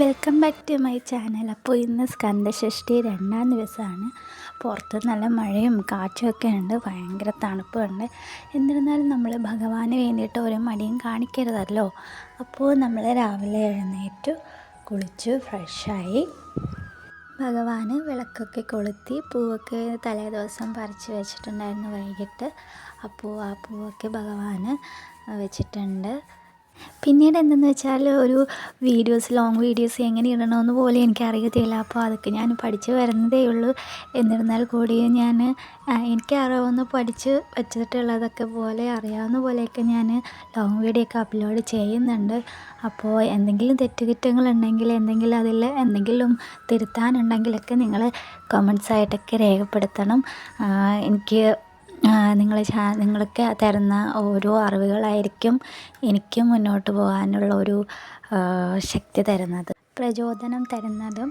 Welcome back to my channel. അപ്പോൾ ഇന്ന് സ്കന്ദഷഷ്ടി രണ്ടാം ദിവസമാണ്. പുറത്ത് നല്ല മഴയും കാറ്റുമൊക്കെ ഉണ്ട്. ഭയങ്കര തണുപ്പുണ്ട്. എന്നിരുന്നാലും നമ്മൾ ഭഗവാന് വേണ്ടിയിട്ട് ഒരു മടിയും കാണിക്കരുതല്ലോ. അപ്പോൾ നമ്മൾ രാവിലെ എഴുന്നേറ്റു കുളിച്ചു ഫ്രഷായി. ഭഗവാന് വിളക്കൊക്കെ കൊളുത്തി പൂവൊക്കെ തലേ ദിവസം പറിച്ച് വെച്ചിട്ടുണ്ടായിരുന്നു വൈകിട്ട്. അപ്പോൾ ആ പൂവൊക്കെ ഭഗവാന് വെച്ചിട്ടുണ്ട്. പിന്നീട് എന്തെന്ന് വെച്ചാൽ ഒരു വീഡിയോസ് ലോങ് വീഡിയോസ് എങ്ങനെ ഇടണമെന്ന് പോലെ എനിക്ക് അറിയത്തില്ല അപ്പോൾ അതൊക്കെ ഞാൻ പഠിച്ച് വരുന്നതേ ഉള്ളൂ. എന്നിരുന്നാൽ കൂടി ഞാൻ എനിക്ക് അറിയാവുന്ന പഠിച്ച് വെച്ചിട്ടുള്ളതൊക്കെ പോലെ അറിയാവുന്ന പോലെയൊക്കെ ഞാൻ ലോങ് വീഡിയോ ഒക്കെ അപ്ലോഡ് ചെയ്യുന്നുണ്ട്. അപ്പോൾ എന്തെങ്കിലും തെറ്റുകുറ്റങ്ങളുണ്ടെങ്കിൽ എന്തെങ്കിലും അതിൽ എന്തെങ്കിലും തിരുത്താനുണ്ടെങ്കിലൊക്കെ നിങ്ങൾ കമൻസ് ആയിട്ടൊക്കെ രേഖപ്പെടുത്തണം. എനിക്ക് നിങ്ങൾ നിങ്ങൾക്ക് തരുന്ന ഓരോ അറിവുകളായിരിക്കും എനിക്ക് മുന്നോട്ട് പോകാനുള്ള ഒരു ശക്തി തരുന്നത്. പ്രചോദനം തരുന്നതും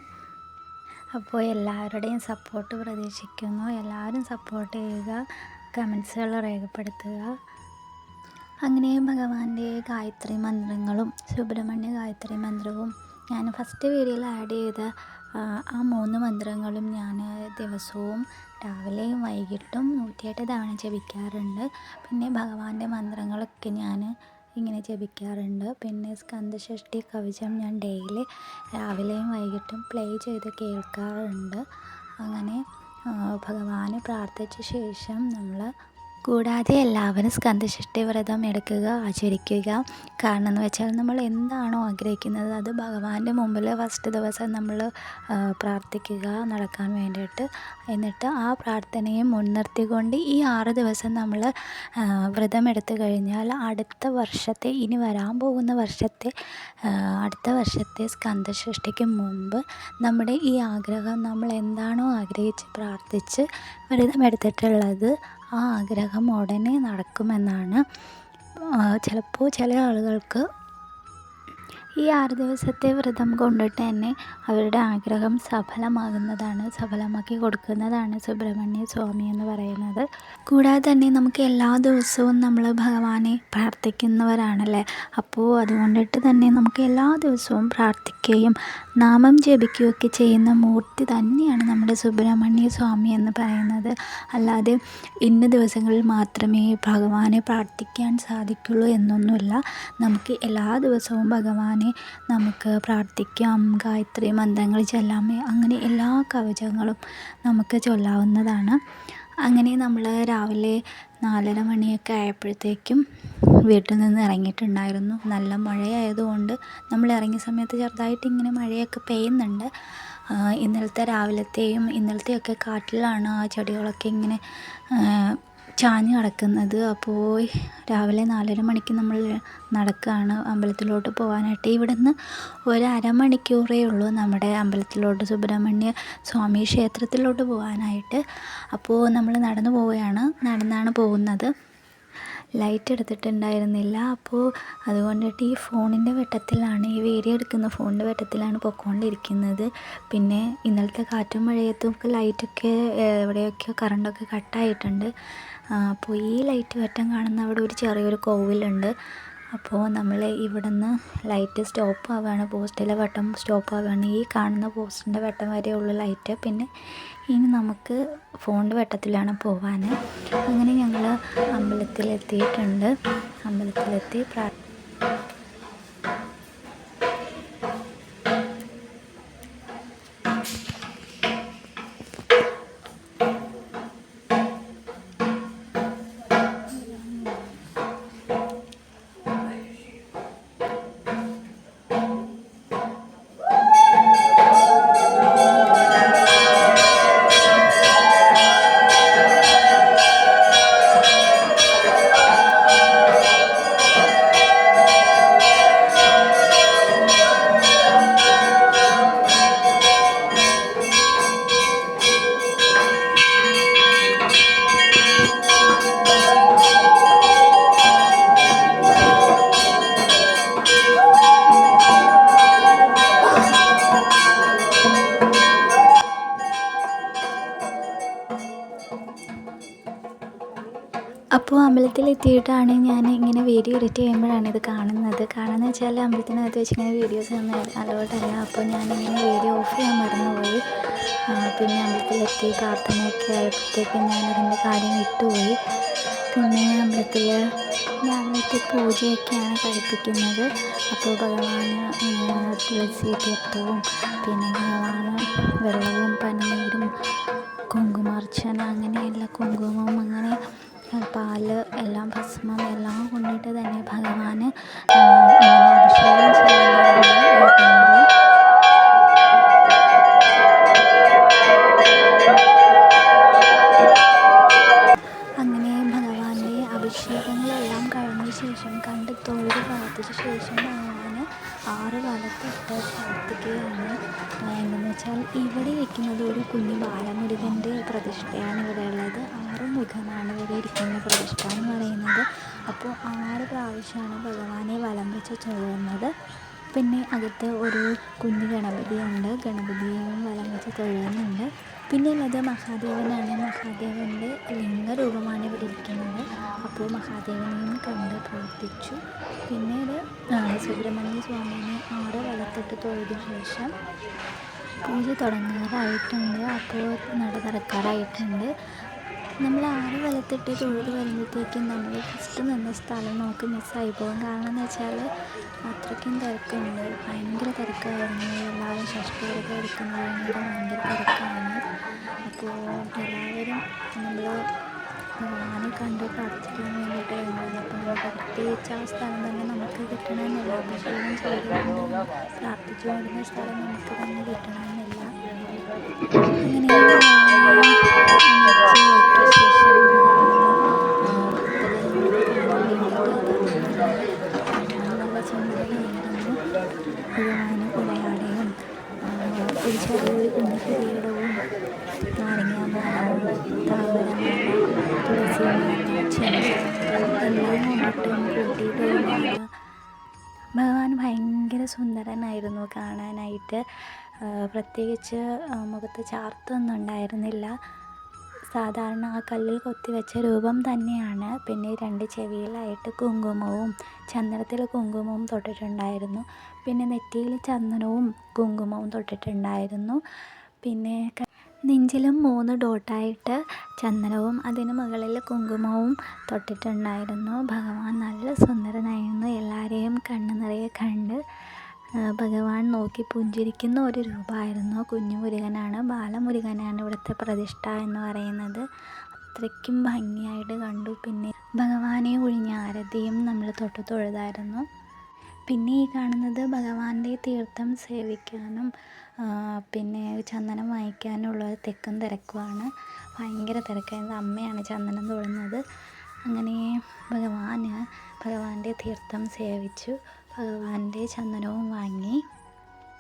അപ്പോൾ എല്ലാവരുടെയും സപ്പോർട്ട് പ്രതീക്ഷിക്കുന്നു. എല്ലാവരും സപ്പോർട്ട് ചെയ്യുക കമൻസുകൾ രേഖപ്പെടുത്തുക. അങ്ങനെ ഭഗവാന്റെ ഗായത്രി മന്ത്രങ്ങളും സുബ്രഹ്മണ്യ ഗായത്രി മന്ത്രവും ഞാൻ ഫസ്റ്റ് വീഡിയോയിൽ ആഡ് ചെയ്ത ആ മൂന്ന് മന്ത്രങ്ങളും ഞാൻ ദിവസവും രാവിലെയും വൈകിട്ടും നൂറ്റിയെട്ട് തവണ ജപിക്കാറുണ്ട്. പിന്നെ ഭഗവാന്റെ മന്ത്രങ്ങളൊക്കെ ഞാൻ ഇങ്ങനെ ജപിക്കാറുണ്ട്. പിന്നെ സ്കന്ദഷഷ്ടി കവചം ഞാൻ ഡെയിലി രാവിലെയും വൈകിട്ടും പ്ലേ ചെയ്ത് കേൾക്കാറുണ്ട്. അങ്ങനെ ഭഗവാനെ പ്രാർത്ഥിച്ച ശേഷം നമ്മൾ കൂടാതെ എല്ലാവരും സ്കന്ധഷ്ഠി വ്രതം എടുക്കുക ആചരിക്കുക. കാരണം എന്ന് വെച്ചാൽ നമ്മൾ എന്താണോ ആഗ്രഹിക്കുന്നത് അത് ഭഗവാന്റെ മുമ്പിൽ ഫസ്റ്റ് ദിവസം നമ്മൾ പ്രാർത്ഥിക്കുക നടക്കാൻ വേണ്ടിയിട്ട്. എന്നിട്ട് ആ പ്രാർത്ഥനയെ മുൻനിർത്തിക്കൊണ്ട് ഈ ആറ് ദിവസം നമ്മൾ വ്രതം എടുത്തു കഴിഞ്ഞാൽ അടുത്ത വർഷത്തെ ഇനി വരാൻ പോകുന്ന വർഷത്തെ അടുത്ത വർഷത്തെ സ്കന്ദഷഷ്ടിക്ക് മുമ്പ് നമ്മുടെ ഈ ആഗ്രഹം നമ്മൾ എന്താണോ ആഗ്രഹിച്ച് പ്രാർത്ഥിച്ച് വ്രതം എടുത്തിട്ടുള്ളത് ആ ആഗ്രഹം ഉടനെ നടക്കുമെന്നാണ്. ചിലപ്പോൾ ചില ആളുകൾക്ക് ഈ ആറ് ദിവസത്തെ വ്രതം കൊണ്ടിട്ട് തന്നെ അവരുടെ ആഗ്രഹം സഫലമാകുന്നതാണ് സഫലമാക്കി കൊടുക്കുന്നതാണ് സുബ്രഹ്മണ്യ സ്വാമി എന്ന് പറയുന്നത്. കൂടാതെ തന്നെ നമുക്ക് എല്ലാ ദിവസവും നമ്മൾ ഭഗവാനെ പ്രാർത്ഥിക്കുന്നവരാണല്ലേ? അപ്പോൾ അതുകൊണ്ടിട്ട് തന്നെ നമുക്ക് എല്ലാ ദിവസവും പ്രാർത്ഥിക്കുകയും നാമം ജപിക്കുകയൊക്കെ ചെയ്യുന്ന മൂർത്തി തന്നെയാണ് നമ്മുടെ സുബ്രഹ്മണ്യ സ്വാമി എന്ന് പറയുന്നത്. അല്ലാതെ ഇന്ന ദിവസങ്ങളിൽ മാത്രമേ ഭഗവാനെ പ്രാർത്ഥിക്കാൻ സാധിക്കുള്ളൂ എന്നൊന്നുമില്ല. നമുക്ക് എല്ലാ ദിവസവും ഭഗവാനെ നമുക്ക് പ്രാർത്ഥിക്കാം. ഗായത്രി മന്ത്രങ്ങൾ ചൊല്ലാമേ അങ്ങനെ എല്ലാ കവചങ്ങളും നമുക്ക് ചൊല്ലാവുന്നതാണ്. അങ്ങനെ നമ്മൾ രാവിലെ നാലര മണിയൊക്കെ ആയപ്പോഴത്തേക്കും വീട്ടിൽ നിന്ന് ഇറങ്ങിയിട്ടുണ്ടായിരുന്നു. നല്ല മഴയായതുകൊണ്ട് നമ്മൾ ഇറങ്ങിയ സമയത്ത് ചെറുതായിട്ട് ഇങ്ങനെ മഴയൊക്കെ പെയ്യുന്നുണ്ട്. ഇന്നലത്തെ രാവിലത്തെയും ഇന്നലത്തെയൊക്കെ കാട്ടിലാണ് ആ ചെടികളൊക്കെ ഇങ്ങനെ ചാഞ്ഞ് കിടക്കുന്നത്. അപ്പോൾ രാവിലെ നാലര മണിക്ക് നമ്മൾ നടക്കുകയാണ് അമ്പലത്തിലോട്ട് പോകാനായിട്ട്. ഇവിടുന്ന് ഒരു അരമണിക്കൂറേ ഉള്ളൂ നമ്മുടെ അമ്പലത്തിലോട്ട് സുബ്രഹ്മണ്യ സ്വാമി ക്ഷേത്രത്തിലോട്ട് പോകാനായിട്ട്. അപ്പോൾ നമ്മൾ നടന്നു പോവുകയാണ്. നടന്നാണ് പോകുന്നത്. ലൈറ്റ് എടുത്തിട്ടുണ്ടായിരുന്നില്ല. അപ്പോൾ അതുകൊണ്ടിട്ട് ഈ ഫോണിന്റെ വെട്ടത്തിലാണ് ഈ വീഡിയോ എടുക്കുന്ന ഫോണിന്റെ വെട്ടത്തിലാണ് പൊക്കോണ്ടിരിക്കുന്നത്. പിന്നെ ഇന്നലത്തെ കാറ്റും മഴയത്തും ഒക്കെ ലൈറ്റൊക്കെ എവിടെയൊക്കെയോ കറണ്ടൊക്കെ കട്ടായിട്ടുണ്ട് അപ്പോൾ ഈ ലൈറ്റ് വെട്ടം കാണുന്ന അവിടെ ഒരു ചെറിയൊരു കോവിലുണ്ട്. അപ്പോൾ നമ്മൾ ഇവിടുന്ന് ലൈറ്റ് സ്റ്റോപ്പ് ആവുകയാണ് പോസ്റ്റിലെ വട്ടം സ്റ്റോപ്പ് ആവുകയാണ് ഈ കാണുന്ന പോസ്റ്റിന്റെ വട്ടം വരെയുള്ള ലൈറ്റ് പിന്നെ ഇനി നമുക്ക് ഫോണിന്റെ വട്ടത്തിലാണ് പോവാൻ അങ്ങനെ ഞങ്ങൾ അമ്പലത്തിലെത്തിയിട്ടുണ്ട്. അമ്പലത്തിലെത്തി പ്രാർത്ഥന അമ്പലത്തിലെത്തിയിട്ടാണ് ഞാൻ ഇങ്ങനെ വീഡിയോ എഡിറ്റ് ചെയ്യുമ്പോഴാണ് ഇത് കാണുന്നത്. കാണുന്നത് വെച്ചാൽ അമ്പലത്തിനകത്ത് വെച്ച് ഇങ്ങനെ വീഡിയോസ് ഒന്നും അലോട്ടല്ല അപ്പോൾ ഞാനിങ്ങനെ വീഡിയോ ഓഫ് ചെയ്യാൻ മറന്നുപോയി. പിന്നെ അമ്പലത്തിലെത്തി പ്രാർത്ഥനയൊക്കെ ആയപ്പോഴത്തേക്കും ഞാൻ അതിന്റെ കാര്യം വിട്ടുപോയി. പിന്നെ അമ്പലത്തിൽ രാവിലത്തെ പൂജയൊക്കെയാണ് കഴിപ്പിക്കുന്നത് അപ്പോൾ ഭഗവാന് തുളസി തീർത്ഥവും പിന്നെ ഭഗവാന് വെള്ളവും പനീരും കുങ്കുമാർച്ചന അങ്ങനെയുള്ള കുങ്കുമം അങ്ങനെ പാൽ എല്ലാം ഭസ്മം എല്ലാം കൊണ്ടിട്ട് തന്നെ ഭഗവാന് ഇങ്ങനെ അഭിഷേകം ടൈമിൽ അങ്ങനെ ഭഗവാന്റെ അഭിഷേകങ്ങളെല്ലാം കഴിഞ്ഞ ശേഷം കണ്ട് തൊഴിൽ പ്രാർത്ഥിച്ച ശേഷം ആറ് കാലത്തിട്ട് പ്രാർത്ഥിക്കുകയാണ്. ആ, എന്തെന്ന് വെച്ചാൽ ഇവിടെ ഇരിക്കുന്നത് ഒരു കുഞ്ഞു ബാലമുരുകന്റെ പ്രതിഷ്ഠയാണ് ഇവിടെ ഉള്ളത് ആറ് മുഖമാണ് ഇവിടെ ഇരിക്കുന്ന പ്രതിഷ്ഠ എന്ന് പറയുന്നത്. അപ്പോൾ ആറ് പ്രാവശ്യമാണ് ഭഗവാനെ വലം വെച്ച് തൊഴുന്നത് പിന്നെ അകത്ത് ഒരു കുഞ്ഞു ഗണപതിയുണ്ട്. ഗണപതിയെയും വലം വെച്ച് തൊഴുന്നുണ്ട് പിന്നെ ഉള്ളത് മഹാദേവനാണ്. മഹാദേവന്റെ ലിംഗരൂപമാണ് ഇവിടെ ഇരിക്കുന്നത്. അപ്പോൾ മഹാദേവനെയും കണ്ട് പ്രാർത്ഥിച്ചു. പിന്നീട് സുബ്രഹ്മണ്യ സ്വാമിനെ ആറ് വലത്തിട്ട് തൊഴുതിന് ശേഷം പൂജ തുടങ്ങാറായിട്ടുണ്ട്. അപ്പോൾ നട തുറക്കാറായിട്ടുണ്ട്. നമ്മൾ ആറ് വലത്തിട്ട് തൊഴുത് വരുമ്പോഴത്തേക്കും നമ്മൾ ഫസ്റ്റ് നിന്ന സ്ഥലം നമുക്ക് മിസ്സായി പോകും. കാരണം എന്ന് വെച്ചാൽ അത്രയ്ക്കും തിരക്കുണ്ട്. ഭയങ്കര തിരക്കായിരുന്നു. എല്ലാവരും ഷഷ്ടി വരൊക്കെ എടുക്കുന്നത് കൊണ്ട് ഭയങ്കര തിരക്കാണ്. അപ്പോൾ എല്ലാവരും നമ്മൾ ഭഗവാനെ കണ്ട് പ്രാർത്ഥിക്കാൻ വേണ്ടിയിട്ട് വരുന്നത് അപ്പോൾ പ്രത്യേകിച്ച് ആ സ്ഥലം തന്നെ നമുക്ക് കിട്ടണമെന്നില്ല. അഭിഷേകം ചെയ്തുകൊണ്ട് പ്രാർത്ഥിച്ചു വരുന്ന സ്ഥലം നമുക്ക് തന്നെ കിട്ടണമെന്നില്ല. അങ്ങനെ ഭഗവാന് ഉലയാടയും ഒരു ചെറിയൊരു കുഞ്ഞു കിരീടവും നാരങ്ങാമാല താമരമാല തുളസി എല്ലാം കൊണ്ടിട്ടും കൂട്ടിയിട്ട് ഭഗവാൻ ഭയങ്കര സുന്ദരനായിരുന്നു കാണാനായിട്ട്. പ്രത്യേകിച്ച് മുഖത്ത് ചാർത്തൊന്നും ഉണ്ടായിരുന്നില്ല. സാധാരണ ആ കല്ലിൽ കൊത്തിവെച്ച രൂപം തന്നെയാണ്. പിന്നെ രണ്ട് ചെവിയിലായിട്ട് കുങ്കുമവും ചന്ദനത്തിൽ കുങ്കുമവും തൊട്ടിട്ടുണ്ടായിരുന്നു. പിന്നെ നെറ്റിയിൽ ചന്ദനവും കുങ്കുമവും തൊട്ടിട്ടുണ്ടായിരുന്നു. പിന്നെ നെഞ്ചിലും മൂന്ന് ഡോട്ടായിട്ട് ചന്ദനവും അതിന് മുകളിൽ കുങ്കുമവും തൊട്ടിട്ടുണ്ടായിരുന്നു. ഭഗവാൻ നല്ല സുന്ദരനായിരുന്നു. എല്ലാവരെയും കണ്ണു നിറയെ കണ്ട് ഭഗവാൻ നോക്കി പുഞ്ചിരിക്കുന്ന ഒരു രൂപമായിരുന്നു. കുഞ്ഞു മുരുകനാണ് ബാലമുരുകനാണ് ഇവിടുത്തെ പ്രതിഷ്ഠ എന്ന് പറയുന്നത്. അത്രയ്ക്കും ഭംഗിയായിട്ട് കണ്ടു. പിന്നെ ഭഗവാനെ ഒഴിഞ്ഞ ആരതിയും നമ്മൾ തൊട്ട് തൊഴുതായിരുന്നു. പിന്നെ ഈ കാണുന്നത് ഭഗവാന്റെ തീർത്ഥം സേവിക്കാനും പിന്നെ ചന്ദനം വാങ്ങിക്കാനുള്ള തിക്കും തിരക്കുമാണ്. ഭയങ്കര തിരക്കായിരുന്നു അമ്മയാണ് ചന്ദനം തൊഴുന്നത്. അങ്ങനെ ഭഗവാന് ഭഗവാന്റെ തീർത്ഥം സേവിച്ചു. ഭഗവാന്റെ ചന്ദനവും വാങ്ങി.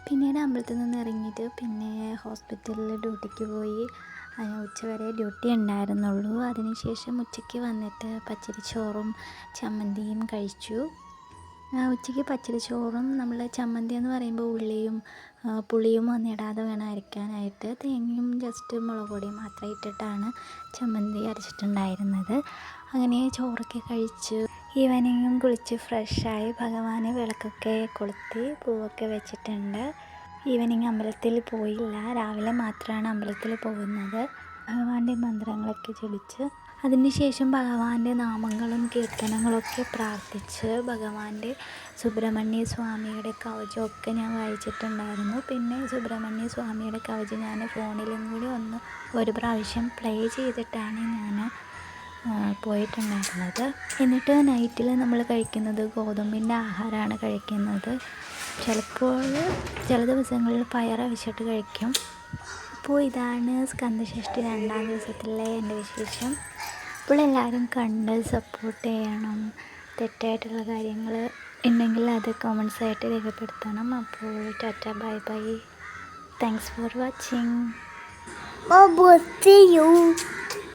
പിന്നീട് അമ്പലത്തിൽ നിന്ന് ഇറങ്ങിയിട്ട് പിന്നെ ഹോസ്പിറ്റലിൽ ഡ്യൂട്ടിക്ക് പോയി. അതിന് ഉച്ചവരെ ഡ്യൂട്ടി ഉണ്ടായിരുന്നുള്ളൂ. അതിനുശേഷം ഉച്ചയ്ക്ക് വന്നിട്ട് പച്ചരിച്ചോറും ചമ്മന്തിയും കഴിച്ചു. ആ, പച്ചരി ചോറും നമ്മൾ ചമ്മന്തി എന്ന് പറയുമ്പോൾ ഉള്ളിയും പുളിയും ഒന്നും ഇടാതെ വേണം അരയ്ക്കാനായിട്ട്. തേങ്ങയും ജസ്റ്റ് മുളക് പൊടിയും മാത്രം ഇട്ടിട്ടാണ് ചമ്മന്തി അരച്ചിട്ടുണ്ടായിരുന്നത്. അങ്ങനെ ചോറൊക്കെ കഴിച്ച് ഈവനിങ്ങും കുളിച്ച് ഫ്രഷായി ഭഗവാന് വിളക്കൊക്കെ കൊളുത്തി പൂവൊക്കെ വെച്ചിട്ടുണ്ട്. ഈവനിങ് അമ്പലത്തിൽ പോയില്ല. രാവിലെ മാത്രമാണ് അമ്പലത്തിൽ പോകുന്നത്. ഭഗവാന്റെ മന്ത്രങ്ങളൊക്കെ ജപിച്ച് അതിനുശേഷം ഭഗവാന്റെ നാമങ്ങളും കീർത്തനങ്ങളൊക്കെ പ്രാർത്ഥിച്ച് ഭഗവാന്റെ സുബ്രഹ്മണ്യ സ്വാമിയുടെ കവചമൊക്കെ ഞാൻ വായിച്ചിട്ടുണ്ടായിരുന്നു. പിന്നെ സുബ്രഹ്മണ്യ സ്വാമിയുടെ കവചം ഞാൻ ഫോണിലും കൂടി ഒന്ന് ഒരു പ്രാവശ്യം പ്ലേ ചെയ്തിട്ടാണ് ഞാൻ പോയിട്ടുണ്ടായിരുന്നത്. എന്നിട്ട് നൈറ്റിൽ നമ്മൾ കഴിക്കുന്നത് ഗോതമ്പിന്റെ ആഹാരമാണ് കഴിക്കുന്നത്. ചിലപ്പോൾ ചില ദിവസങ്ങളിൽ പയർ അവിച്ചിട്ട് കഴിക്കും. അപ്പോൾ ഇതാണ് സ്കന്ധഷ്ഠി രണ്ടാം ദിവസത്തിലെ എന്റെ വിശേഷം. അപ്പോൾ എല്ലാവരും കണ്ട് സപ്പോർട്ട് ചെയ്യണം തെറ്റായിട്ടുള്ള കാര്യങ്ങൾ ഉണ്ടെങ്കിൽ അത് കമൻസ് ആയിട്ട് രേഖപ്പെടുത്തണം. അപ്പോൾ tata bye bye. Thanks for watching.